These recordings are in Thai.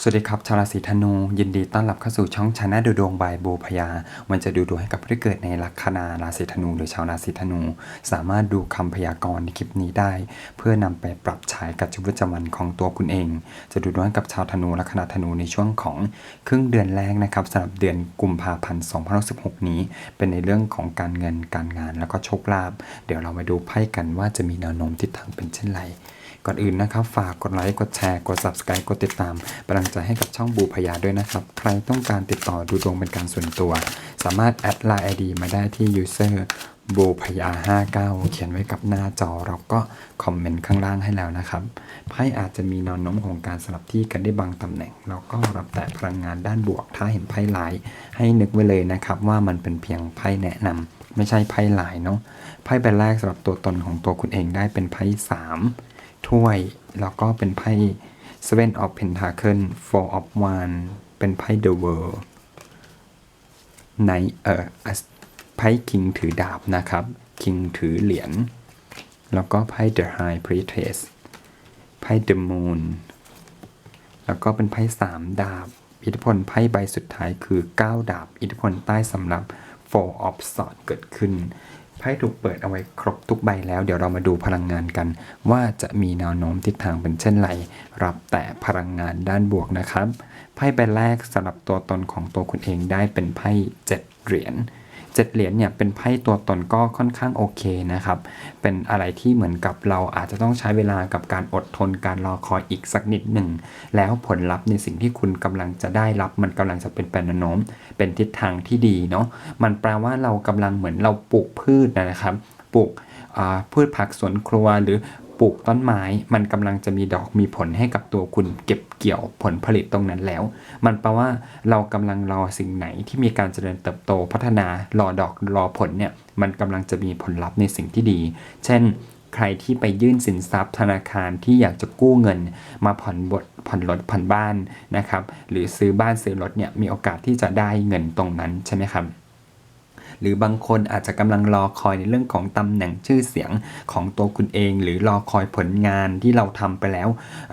สวัสดีครับชาวราศีธนู ยินดีต้อนรับเข้าสู่ช่องชาแนลดูดวงบายบูพยา มันจะดูดวงให้กับผู้ที่เกิดในลัคนาราศีธนูหรือชาวราศีธนู สามารถดูคำพยากรณ์ในคลิปนี้ได้ เพื่อนำไปปรับใช้กับชีวิตประจำวันของตัวคุณเอง จะดูดวงกับชาวธนูลัคนาธนูในช่วงของครึ่งเดือนแรกนะครับสำหรับเดือนกุมภาพันธ์2016 นี้ เป็นในเรื่องของการเงินการงานแล้วก็โชคลาภเดี๋ยวเรามาดูไพ่กันว่าจะมีแนวโน้มทิศทางเป็นเช่นไร ก่อนอื่นนะครับ ฝากกดไลค์ กดแชร์ กด subscribe กดติดตามเป็นกำลังใจให้กับช่องบูพยาด้วยนะครับ ใครต้องการติดต่อดูดวงเป็นการส่วนตัว สามารถแอดไลน์ ID มาได้ที่ user บูพยา59 เขียนไว้กับหน้าจอเราก็คอมเมนต์ข้างล่างให้แล้วนะครับ ไพ่อาจจะมีนวโน้มของการสลับที่กันได้บางตำแหน่ง แล้วก็รับแต่พลังงานด้านบวก ถ้าเห็นไพ่ลายให้นึกไว้เลยนะครับว่ามันเป็นเพียงไพ่แนะนำไม่ใช่ไพ่ลายเนาะไพ่ใบแรกสำหรับตัวตนของตัวคุณเองได้เป็นไพ่สาม ถ้วย แล้วก็เป็นไพ่ Seven of Pentacle Four of One เป็นไพ่ The World ในเอ่อไพ่คิงถือดาบนะครับ คิงถือเหรียญ แล้วก็ไพ่ The High Priestess ไพ่ The Moon แล้วก็เป็นไพ่สามดาบ อิทธิพลไพ่ใบสุดท้ายคือ 9 ดาบ อิทธิพลใต้สำหรับ Four of Swords เกิดขึ้น ไพ่ถูกเปิดเอาไว้ครบทุกใบแล้ว เดี๋ยวเรามาดูพลังงานกัน ว่าจะมีแนวโน้มทิศทางเป็นเช่นไร รับแต่พลังงานด้านบวกนะครับ ไพ่ใบแรกสำหรับตัวตนของตัวคุณเองได้เป็นไพ่เจ็ดเหรียญ เจ็ดเหรียญเนี่ยเป็นไพ่ตัวตนก็ค่อนข้างโอเคนะครับ เป็นอะไรที่เหมือนกับเราอาจจะต้องใช้เวลากับการอดทนการรอคอยอีกสักนิดหนึ่ง แล้วผลลัพธ์ในสิ่งที่คุณกำลังจะได้รับ มันกำลังจะเป็นแนวโน้ม เป็นทิศทางที่ดีเนาะ มันแปลว่าเรากำลังเหมือนเราปลูกพืชนะครับ ปลูกพืชผักสวนครัวหรือ ปลูกต้นไม้ มันกำลังจะมีดอกมีผลให้กับตัวคุณเก็บเกี่ยวผลผลิตตรงนั้นแล้ว มันแปลว่าเรากำลังรอสิ่งไหนที่มีการเจริญเติบโตพัฒนารอดอกรอผลเนี่ยมันกำลังจะมีผลลัพธ์ในสิ่งที่ดี เช่น ใครที่ไปยื่นสินทรัพย์ธนาคารที่อยากจะกู้เงิน มาผ่อนบทผ่อนรถผ่อนบ้านนะครับหรือซื้อบ้านซื้อรถเนี่ยมีโอกาสที่จะได้เงินตรงนั้นใช่ไหมครับ หรือบางคนอาจจะกำลังรอคอยในเรื่องของตำแหน่งชื่อเสียงของตัวคุณเอง หรือรอคอยผลงานที่เราทำไปแล้ว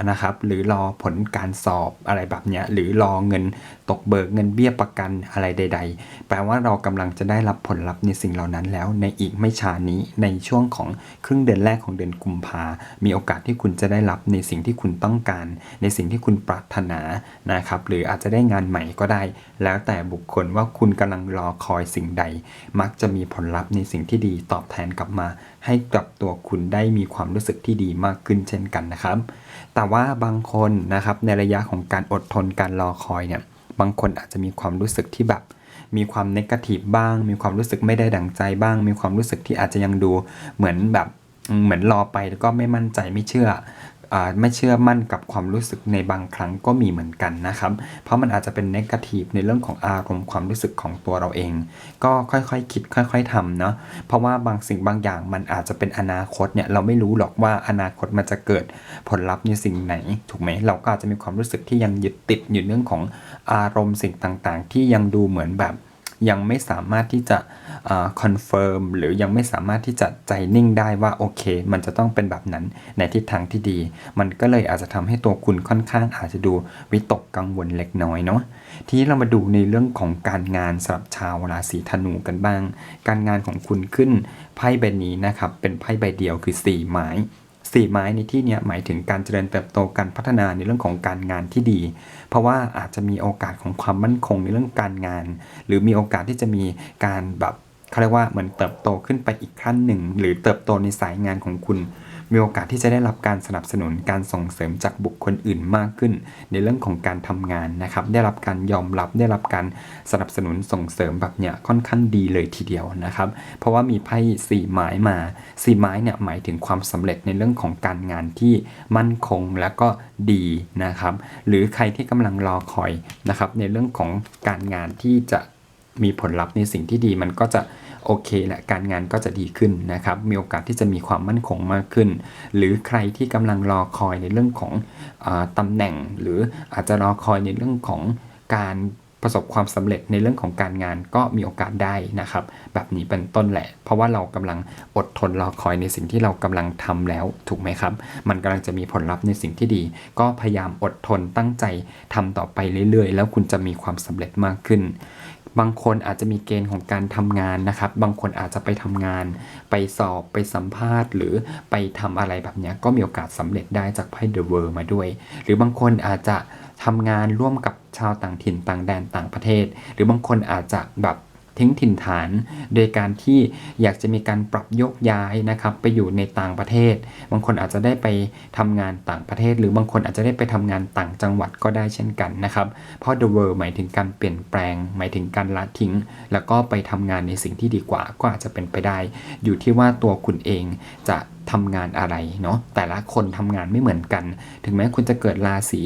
นะครับ หรือรอผลการสอบอะไรแบบเนี้ยหรือรอเงินตกเบิกเงินเบี้ยประกันอะไรใด ๆ แปลว่าเรากำลังจะได้รับผลลัพธ์ในสิ่งเหล่านั้นแล้ว ในอีกไม่ช้านี้ในช่วงของครึ่งเดือนแรกของเดือนกุมภา มีโอกาสที่คุณจะได้รับในสิ่งที่คุณต้องการ ในสิ่งที่คุณปรารถนานะครับ หรืออาจจะได้งานใหม่ก็ได้ แล้วแต่บุคคลว่าคุณกำลังรอคอยสิ่งใดมักจะมีผลลัพธ์ในสิ่งที่ดีตอบแทนกลับมา ให้กับตัวคุณได้มีความรู้สึกที่ดีมากขึ้นเช่นกันนะครับ แต่ว่าบางคนนะครับในระยะของการอดทนการรอคอยเนี่ยบางคนอาจจะมีความรู้สึกที่แบบมีความนกาทีฟบ้าง มีความรู้สึกไม่ได้ดังใจบ้าง มีความรู้สึกที่อาจจะยังดูเหมือนแบบเหมือนรอไปแล้วก็ไม่มั่นใจไม่เชื่อ ไม่เชื่อมั่นกับความรู้สึกในบางครั้งก็มีเหมือนกันนะครับ เพราะมันอาจจะเป็นเนกาทีฟในเรื่องของอารมณ์ความรู้สึกของตัวเราเอง ก็ค่อยๆคคิดค่อย ๆทำเนาะ เพราะว่าบางสิ่งบางอย่างมันอาจจะเป็นอนาคตเนี่ยเราไม่รู้หรอกว่าอนาคตมันจะเกิดผลลัพธ์ในสิ่งไหน ถูกไหมเราก็อาจจะมีความรู้สึกที่ยังยึดติดอยู่เรื่องของอารมณ์สิ่งต่างๆ ที่ยังดูเหมือนแบบ ยังไม่สามารถที่จะคอนเฟิร์มหรือยังไม่สามารถที่จะใจนิ่งได้ว่าโอเค มันจะต้องเป็นแบบนั้นในทิศทางที่ดี มันก็เลยอาจจะทำให้ตัวคุณค่อนข้างอาจจะดูวิตกกังวลเล็กน้อยเนาะทีนี้เรามาดูในเรื่องของการงานสำหรับชาวราศีธนูกันบ้าง การงานของคุณขึ้นไพ่ใบนี้นะครับเป็นไพ่ใบเดียวคือ4ไม้ สี่ไม้ในที่นี้หมายถึงการเจริญเติบโตการพัฒนาในเรื่องของการงานที่ดี เพราะว่าอาจจะมีโอกาสของความมั่นคงในเรื่องการงาน หรือมีโอกาสที่จะมีการแบบเขาเรียกว่าเหมือนเติบโตขึ้นไปอีกขั้นหนึ่ง หรือเติบโตในสายงานของคุณ มีโอกาสที่จะได้รับการสนับสนุนการส่งเสริมจากบุคคลอื่นมากขึ้น ในเรื่องของการทำงานนะครับ ได้รับการยอมรับได้รับการสนับสนุนส่งเสริมแบบเนี้ยค่อนข้างดีเลยทีเดียวนะครับ เพราะว่ามีไพ่สี่ไม้มาสี่ไม้เนี่ยหมายถึงความสำเร็จในเรื่องของการงานที่มั่นคงและก็ดีนะครับ หรือใครที่กำลังรอคอยนะครับในเรื่องของการงานที่จะมีผลลัพธ์ในสิ่งที่ดีมันก็จะ โอเคแหละการงานก็จะดีขึ้นนะครับ มีโอกาสที่จะมีความมั่นคงมากขึ้น หรือใครที่กำลังรอคอยในเรื่องของอาตำแหน่ง หรืออาจจะรอคอยในเรื่องของการประสบความสำเร็จในเรื่องของการงานก็มีโอกาสได้นะครับ แบบนี้เป็นต้นแหละ เพราะว่าเรากำลังอดทนรอคอยในสิ่งที่เรากำลังทำแล้วถูกไหมครับ มันกำลังจะมีผลลัพธ์ในสิ่งที่ดี ก็พยายามอดทนตั้งใจทำต่อไปเรื่อยๆ แล้วคุณจะมีความสำเร็จมากขึ้น บางคนอาจจะมีเกณฑ์ของการทำงานนะครับ บางคนอาจจะไปทำงาน ไปสอบไปสัมภาษณ์ หรือไปทำอะไรแบบนี้ก็มีโอกาสสำเร็จได้จากไพ่เดอะเวิร์มาด้วย หรือบางคนอาจจะทำงานร่วมกับชาวต่างถิ่นต่างแดนต่างประเทศ หรือบางคนอาจจะแบบ ทิ้งถิ่นฐาน โดยการที่อยากจะมีการปรับยกย้ายนะครับไปอยู่ในต่างประเทศ บางคนอาจจะได้ไปทำงานต่างประเทศ หรือบางคนอาจจะได้ไปทำงานต่างจังหวัดก็ได้เช่นกันนะครับเพราะ the world หมายถึงการเปลี่ยนแปลง หมายถึงการละทิ้ง แล้วก็ไปทำงานในสิ่งที่ดีกว่าก็อาจจะเป็นไปได้ อยู่ที่ว่าตัวคุณเองจะ ทำงานอะไรเนาะแต่ละคนทำงานไม่เหมือนกัน ถึงแม้คุณจะเกิดราศี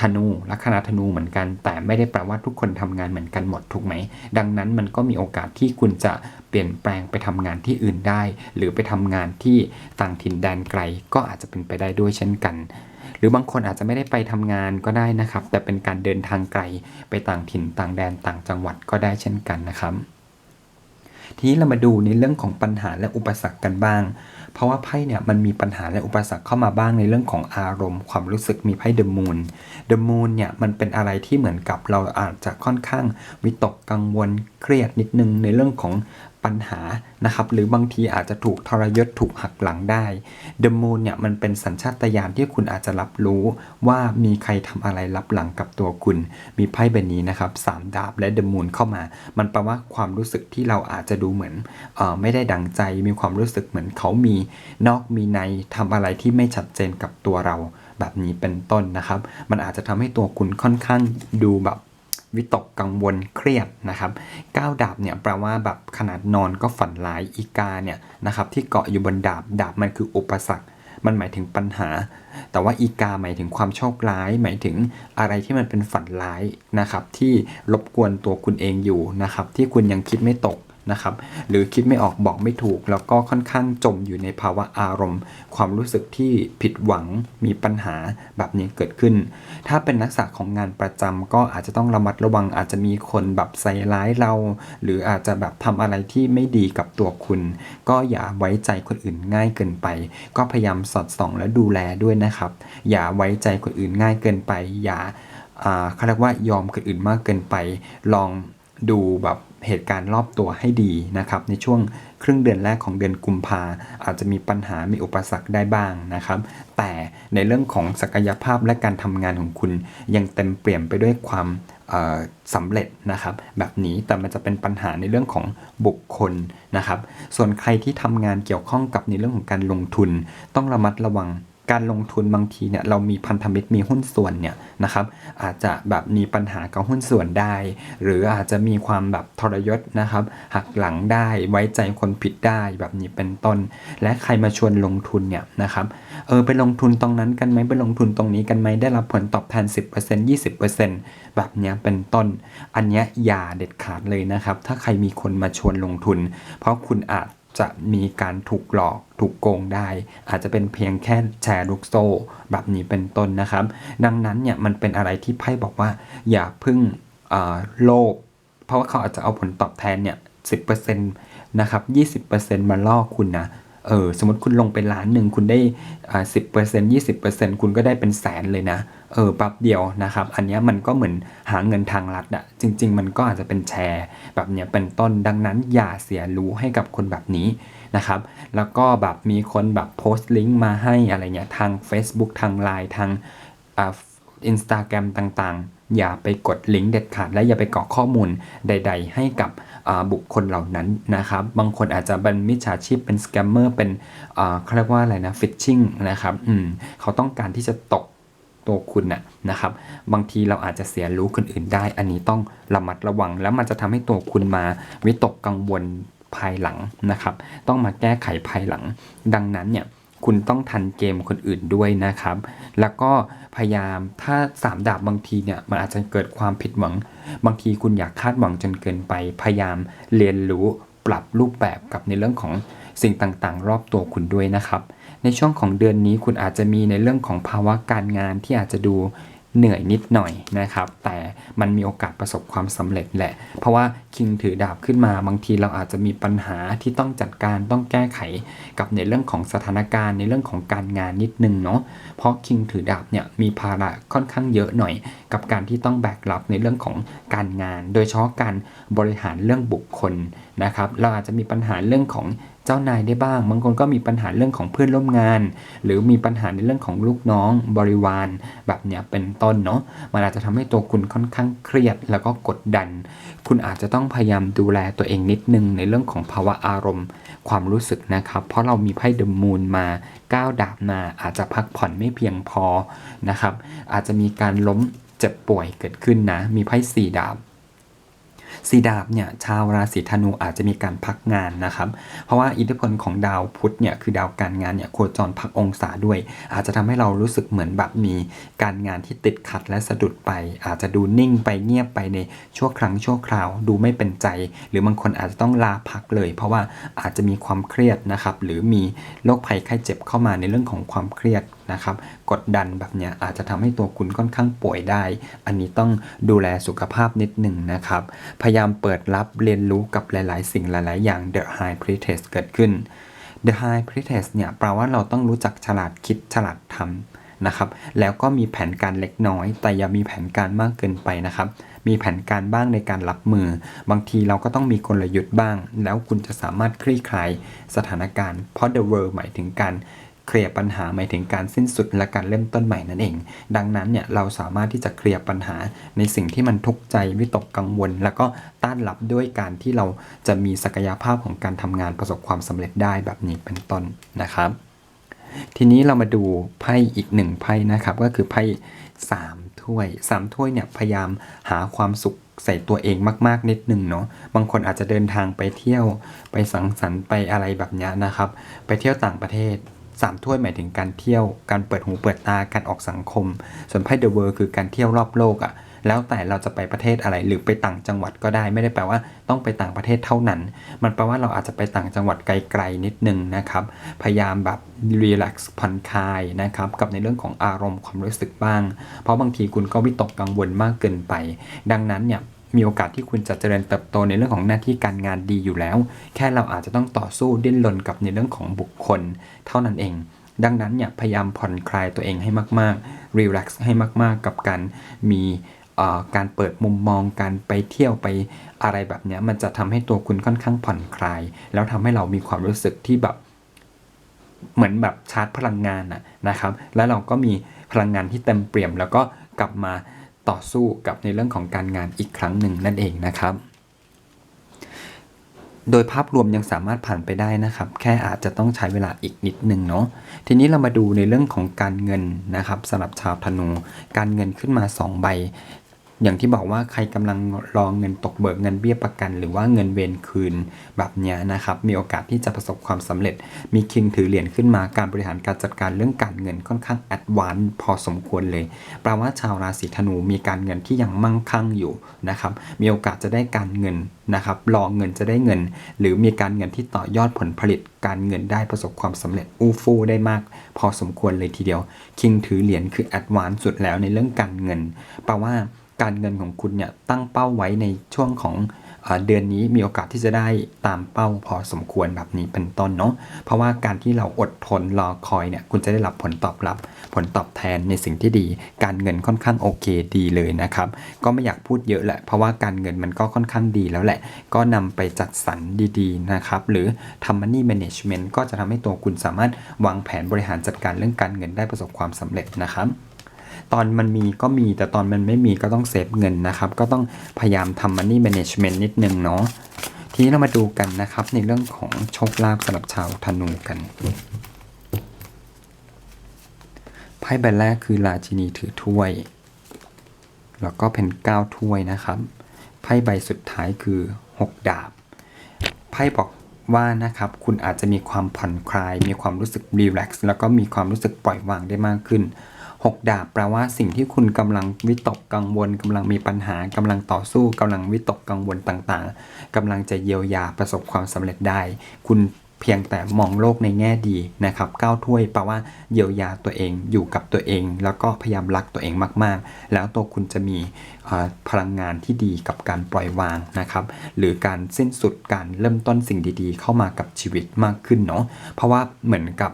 ธนูลัคนาธนูเหมือนกัน แต่ไม่ได้แปลว่าทุกคนทำงานเหมือนกันหมดถูกไหม ดังนั้นมันก็มีโอกาสที่คุณจะเปลี่ยนแปลงไปทำงานที่อื่นได้ หรือไปทำงานที่ต่างถิ่นแดนไกลก็อาจจะเป็นไปได้ด้วยเช่นกันหรือบางคนอาจจะไม่ได้ไปทำงานก็ได้นะครับ แต่เป็นการเดินทางไกลไปต่างถิ่นต่างแดนต่างจังหวัดก็ได้เช่นกันนะครับ ทีนี้เรามาดูในเรื่องของปัญหาและอุปสรรคกันบ้าง เพราะว่าไพ่เนี่ยมันมีปัญหาและอุปสรรคเข้ามาบ้างในเรื่องของอารมณ์ ความรู้สึกมีไพ่เดอะมูนเดอะมูนเนี่ยมันเป็นอะไรที่เหมือนกับเราอาจจะค่อนข้างวิตกกังวลเครียดนิดนึงในเรื่องของ ปัญหานะครับหรือบางทีอาจจะถูกทรยศถูกหักหลังได้เดอะมูนเนี่ยมันเป็นสัญชาตญาณที่คุณอาจจะรับรู้ว่ามีใครทำอะไรรับหลังกับตัวคุณ มีไพ่ใบนี้นะครับสามดาบและเดอะมูนเข้ามา มันแปลว่าความรู้สึกที่เราอาจจะดูเหมือนเออไม่ได้ดังใจมีความรู้สึกเหมือนเขามีนอกมีในทำอะไรที่ไม่ชัดเจนกับตัวเรา แบบนี้เป็นต้นนะครับ มันอาจจะทำให้ตัวคุณค่อนข้างดูแบบ วิตกกังวลเครียดนะครับก้าวดาบเนี่ยแปลว่าแบบขนาดนอนก็ฝันร้ายอีกาเนี่ยนะครับที่เกาะอยู่บนดาบดาบมันคืออุปสรรค มันหมายถึงปัญหา แต่ว่าอีกาหมายถึงความโชคร้าย หมายถึงอะไรที่มันเป็นฝันร้ายนะครับที่รบกวนตัวคุณเองอยู่นะครับที่คุณยังคิดไม่ตก นะครับ หรือคิดไม่ออกบอกไม่ถูก แล้วก็ค่อนข้างจมอยู่ในภาวะอารมณ์ ความรู้สึกที่ผิดหวังมีปัญหาแบบนี้เกิดขึ้น ถ้าเป็นนักศึกษะของงานประจำก็อาจจะต้องระมัดระวังอาจจะมีคนแบบใส่ร้ายเรา หรืออาจจะแบบทำอะไรที่ไม่ดีกับตัวคุณ ก็อย่าไว้ใจคนอื่นง่ายเกินไป ก็พยายามสอดส่องและดูแลด้วยนะครับ อย่าไว้ใจคนอื่นง่ายเกินไป อย่าอ่าเขาเรียกว่ายอมคนอื่นมากเกินไป ลอง ดูแบบเหตุการณ์รอบตัวให้ดีนะครับ ในช่วงครึ่งเดือนแรกของเดือนกุมภาอาจจะมีปัญหามีอุปสรรคได้บ้างนะครับ แต่ในเรื่องของศักยภาพและการทำงานของคุณยังเต็มเปี่ยมไปด้วยความสำเร็จนะครับ แบบนี้แต่มันจะเป็นปัญหาในเรื่องของบุคคลนะครับ ส่วนใครที่ทำงานเกี่ยวข้องกับในเรื่องของการลงทุน ต้องระมัดระวัง การลงทุนบางทีเนี่ยเรามีพันธมิตรมีหุ้นส่วนเนี่ยนะครับอาจจะแบบมีปัญหากับหุ้นส่วนได้ หรืออาจจะมีความแบบทรยศนะครับหักหลังได้ไว้ใจคนผิดได้แบบนี้เป็นต้น และใครมาชวนลงทุนเนี่ยนะครับเออไปลงทุนตรงนั้นกันไหมไปลงทุนตรงนี้กันไหมได้รับผลตอบแทน 10% 20%แบบเนี้ยเป็นต้น อันนี้อย่าเด็ดขาดเลยนะครับ ถ้าใครมีคนมาชวนลงทุน เพราะคุณอาจ จะมีการถูกหลอกถูกโกงได้ อาจจะเป็นเพียงแค่แชร์ลูกโซ่แบบนี้เป็นต้นนะครับ ดังนั้นเนี่ยมันเป็นอะไรที่ไพ่บอกว่า อย่าพึ่งโลภเพราะว่าเขาอาจจะเอาผลตอบแทนเนี่ยสินะครับ 20%มาล่อคุณนะ เออสมมติคุณลงไปล้านหนึ่งคุณได้อ่าสิบเปอร์เซ็นต์ยี่สิบเปอร์เซ็นต์คุณก็ได้เป็นแสนเลยนะ เออแป๊บเดียวนะครับ อันนี้มันก็เหมือนหาเงินทางลัดอะจริง ๆ มันก็อาจจะเป็นแชร์แบบเนี้ยเป็นต้นดังนั้นอย่าเสียรู้ให้กับคนแบบนี้นะครับ แล้วก็แบบมีคนแบบโพสต์ลิงก์มาให้อะไรเงี้ยทาง Facebook ทาง Line ทางอ่าอินสตาแกรมต่างๆ อย่าไปกดลิงก์เด็ดขาด และอย่าไปกรอกข้อมูลใด ๆ ให้กับบุคคลเหล่านั้นนะครับ บางคนอาจจะเป็นมิจฉาชีพเป็นสแกมเมอร์เป็นเขาเรียกว่าอะไรนะฟิชชิงนะครับอืมเขาต้องการที่จะตกตัวคุณน่ะนะครับ บางทีเราอาจจะเสียรู้คนอื่นได้ อันนี้ต้องระมัดระวัง แล้วมันจะทำให้ตัวคุณมาวิตกกังวลภายหลังนะครับ ต้องมาแก้ไขภายหลัง ดังนั้นเนี่ย คุณต้องทันเกมคนอื่นด้วยนะครับ แล้วก็พยายามถ้าสามดาบบางทีเนี่ยมันอาจจะเกิดความผิดหวัง บางทีคุณอยากคาดหวังจนเกินไป พยายามเรียนรู้ปรับรูปแบบกับในเรื่องของสิ่งต่างๆ รอบตัวคุณด้วยนะครับ ในช่วงของเดือนนี้คุณอาจจะมีในเรื่องของภาวะการงานที่อาจจะดู เหนื่อยนิดหน่อยนะครับ แต่มันมีโอกาสประสบความสำเร็จแหละ เพราะว่าคิงถือดาบขึ้นมาบางทีเราอาจจะมีปัญหาที่ต้องจัดการต้องแก้ไขกับในเรื่องของสถานการณ์ในเรื่องของการงานนิดนึงเนาะเพราะคิงถือดาบเนี่ยมีภาระค่อนข้างเยอะหน่อย กับการที่ต้องแบกรับในเรื่องของการงาน โดยเฉพาะการบริหารเรื่องบุคคลนะครับ เราอาจจะมีปัญหาเรื่องของ เจ้านายได้บ้าง บางคนก็มีปัญหาเรื่องของเพื่อนร่วมงาน หรือมีปัญหาในเรื่องของลูกน้องบริวาร แบบเนี้ยเป็นต้นเนาะมันอาจจะทำให้ตัวคุณค่อนข้างเครียดแล้วก็กดดัน คุณอาจจะต้องพยายามดูแลตัวเองนิดนึงในเรื่องของภาวะอารมณ์ ความรู้สึกนะครับ เพราะเรามีไพ่เดมูนมาก้าวดาบมาอาจจะพักผ่อนไม่เพียงพอนะครับอาจจะมีการล้มเจ็บป่วยเกิดขึ้นนะ มีไพ่สี่ดาบ สีดาบเนี่ยชาวราศีธนูอาจจะมีการพักงานนะครับ เพราะว่าอิทธิพลของดาวพุธเนี่ยคือดาวการงานเนี่ยโคจรพักองศาด้วย อาจจะทำให้เรารู้สึกเหมือนแบบมีการงานที่ติดขัดและสะดุดไป อาจจะดูนิ่งไปเงียบไปในชั่วครั้งชั่วคราว ดูไม่เป็นใจ หรือบางคนอาจจะต้องลาพักเลย เพราะว่าอาจจะมีความเครียดนะครับหรือมีโรคภัยไข้เจ็บเข้ามาในเรื่องของความเครียด นะครับ กดดันแบบเนี้ยอาจจะทำให้ตัวคุณค่อนข้างป่วยได้ อันนี้ต้องดูแลสุขภาพนิดหนึ่งนะครับ พยายามเปิดรับเรียนรู้กับหลาย ๆ สิ่งหลาย ๆ อย่าง The High Priestess เกิดขึ้น The High Priestess เนี่ยแปลว่าเราต้องรู้จักฉลาดคิดฉลาดทำนะครับ แล้วก็มีแผนการเล็กน้อย แต่อย่ามีแผนการมากเกินไปนะครับมีแผนการบ้างในการรับมือ บางทีเราก็ต้องมีกลยุทธ์บ้าง แล้วคุณจะสามารถคลี่คลายสถานการณ์ เพราะ The World หมายถึงการ เคลียร์ปัญหาหมายถึงการสิ้นสุดและการเริ่มต้นใหม่นั่นเอง ดังนั้นเนี่ยเราสามารถที่จะเคลียร์ปัญหาในสิ่งที่มันทุกข์ใจวิตกกังวล แล้วก็ต้านรับด้วยการที่เราจะมีศักยภาพของการทำงานประสบความสำเร็จได้แบบนี้เป็นต้นนะครับ ทีนี้เรามาดูไพ่อีกหนึ่งไพ่นะครับก็คือไพ่สามถ้วยสามถ้วยเนี่ยพยายามหาความสุขใส่ตัวเองมากๆนิดนึงเนาะบางคนอาจจะเดินทางไปเที่ยวไปสังสรรค์ไปอะไรแบบนี้นะครับ ไปเที่ยวต่างประเทศ สามถ้วยหมายถึงการเที่ยว การเปิดหูเปิดตา การออกสังคม ส่วนไพ่เดอะเวิร์คือการเที่ยวรอบโลกอะ่ะ แล้วแต่เราจะไปประเทศอะไร หรือไปต่างจังหวัดก็ได้ ไม่ได้แปลว่าต้องไปต่างประเทศเท่านั้น มันแปลว่าเราอาจจะไปต่างจังหวัดไกลๆนิดนึงนะครับ พยายามแบบรีแลกซ์ผ่อนคลายนะครับ กับในเรื่องของอารมณ์ความรู้สึกบ้าง เพราะบางทีคุณก็วิตกกังวลมากเกินไป ดังนั้นเนี่ย มีโอกาสที่คุณจะเจริญเติบโตในเรื่องของหน้าที่การงานดีอยู่แล้ว แค่เราอาจจะต้องต่อสู้ดิ้นรนกับในเรื่องของบุคคล เท่านั้นเอง ดังนั้นเนี่ยพยายามผ่อนคลายตัวเองให้มากๆรีแลกซ์ให้มากๆ กับการมีการเปิดมุมมองการไปเที่ยวไปอะไรแบบเนี้ยมันจะทำให้ตัวคุณค่อนข้างผ่อนคลาย แล้วทำให้เรามีความรู้สึกที่แบบเหมือนแบบชาร์จพลังงานนะนะครับ แล้วเราก็มีพลังงานที่เต็มเปี่ยม แล้วก็กลับมา ต่อสู้กับในเรื่องของการงานอีกครั้งหนึ่งนั่นเองนะครับ โดยภาพรวมยังสามารถผ่านไปได้นะครับ แค่อาจจะต้องใช้เวลาอีกนิดนึงเนาะทีนี้เรามาดูในเรื่องของการเงินนะครับสำหรับชาวธนู การเงินขึ้นมา 2 ใบ อย่างที่บอกว่าใครกำลังรองเงินตกเบิกเงินเบี้ยประกัน หรือว่าเงินเวรคืนแบบนี้นะครับ มีโอกาสที่จะประสบความสำเร็จ มีคิงถือเหรียญขึ้นมาการบริหารการจัดการเรื่องการเงินค่อนข้างแอดวานซ์พอสมควรเลยแปลว่าชาวราศีธนูมีการเงินที่ยังมั่งคั่งอยู่นะครับ มีโอกาสจะได้การเงินนะครับรองเงินจะได้เงิน หรือมีการเงินที่ต่อยอดผลผลิต การเงินได้ประสบความสำเร็จอู้ฟู่ได้มาก พอสมควรเลยทีเดียวคิงถือเหรียญคือแอดวานซ์สุดแล้วในเรื่องการเงินแปลว่า การเงินของคุณเนี่ยตั้งเป้าไว้ในช่วงของเดือนนี้มีโอกาสที่จะได้ตามเป้าพอสมควรแบบนี้เป็นต้นเนาะเพราะว่าการที่เราอดทนรอคอยเนี่ยคุณจะได้รับผลตอบรับ ผลตอบแทนในสิ่งที่ดี การเงินค่อนข้างโอเคดีเลยนะครับก็ไม่อยากพูดเยอะแหละเพราะว่าการเงินมันก็ค่อนข้างดีแล้วแหละ ก็นำไปจัดสรรดีๆนะครับหรือทำ money management ก็จะทำให้ตัวคุณสามารถวางแผนบริหารจัดการเรื่องการเงินได้ประสบความสำเร็จนะครับ ตอนมันมีก็มีแต่ตอนมันไม่มีก็ต้องเซฟเงินนะครับ ก็ต้องพยายามทำ money management นิดนึงเนาะทีนี้เรามาดูกันนะครับในเรื่องของโชคลาภสำหรับชาวธนูกันไพ่ใบแรกคือราชินีถือถ้วย แล้วก็เป็นเก้าถ้วยนะครับไพ่ใบสุดท้ายคือ 6 ดาบไพ่บอกว่านะครับคุณอาจจะมีความผ่อนคลาย มีความรู้สึกรีแลกซ์แล้วก็มีความรู้สึกปล่อยวางได้มากขึ้น 6 ดาบแปลว่าสิ่งที่คุณกำลังวิตกกังวลกำลังมีปัญหากำลังต่อสู้กำลังวิตกกังวลต่างๆกำลังจะเยียวยาประสบความสำเร็จได้ คุณเพียงแต่มองโลกในแง่ดีนะครับก้าวถ้วยแปลว่าเยียวยาตัวเองอยู่กับตัวเอง แล้วก็พยายามรักตัวเองมากๆ แล้วตัวคุณจะมีพลังงานที่ดีกับการปล่อยวางนะครับ หรือการสิ้นสุดการเริ่มต้นสิ่งดีๆ เข้ามากับชีวิตมากขึ้นเนาะเพราะว่าเหมือนกับ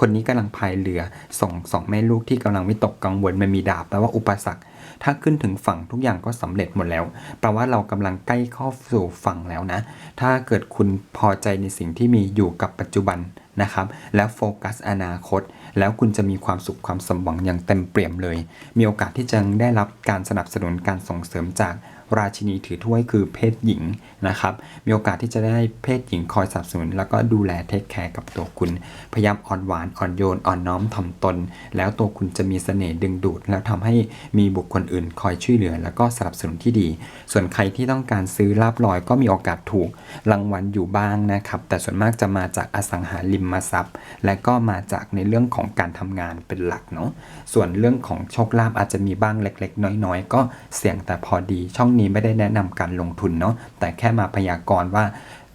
คนนี้กำลังพายเรือส่งสองแม่ลูกที่กำลังวิตกกังวลมันมีดาบแปลว่าอุปสรรค ถ้าขึ้นถึงฝั่งทุกอย่างก็สำเร็จหมดแล้วแปลว่าเรากำลังใกล้เข้าสู่ฝั่งแล้วนะ ถ้าเกิดคุณพอใจในสิ่งที่มีอยู่กับปัจจุบันนะครับ แล้วโฟกัสอนาคต แล้วคุณจะมีความสุขความสมหวังอย่างเต็มเปี่ยมเลย มีโอกาสที่จะได้รับการสนับสนุนการส่งเสริมจาก ราชินีถือถ้วยคือเพศหญิงนะครับ มีโอกาสที่จะได้เพศหญิงคอยสนับสนุน แล้วก็ดูแลเทคแคร์กับตัวคุณ พยายามอ่อนหวานอ่อนโยนอ่อนน้อมถ่อมตน แล้วตัวคุณจะมีเสน่ห์ดึงดูด แล้วทำให้มีบุคคลอื่นคอยช่วยเหลือ แล้วก็สนับสนุนที่ดี ส่วนใครที่ต้องการซื้อลาบลอยก็มีโอกาสถูกรางวัลอยู่บ้างนะครับ แต่ส่วนมากจะมาจากอสังหาริมทรัพย์ และก็มาจากในเรื่องของการทำงานเป็นหลักเนาะ ส่วนเรื่องของโชคลาภอาจจะมีบ้างเล็ก ๆ น้อย ๆ ก็เสี่ยงแต่พอดีช่องนี้ไม่ได้แนะนำการลงทุนเนาะแต่แค่มาพยากรณ์ว่า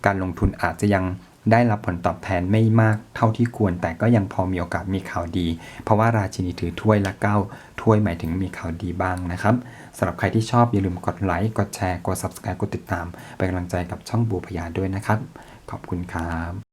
การลงทุนอาจจะยังได้รับผลตอบแทนไม่มากเท่าที่ควร แต่ก็ยังพอมีโอกาสมีข่าวดี เพราะว่าราชินีถือถ้วยและเก้าถ้วยหมายถึงมีข่าวดีบ้างนะครับสำหรับใครที่ชอบอย่าลืมกดไลค์กดแชร์กด subscribe กดติดตาม เป็นกำลังใจกับช่องบูพยาด้วยนะครับ ขอบคุณครับ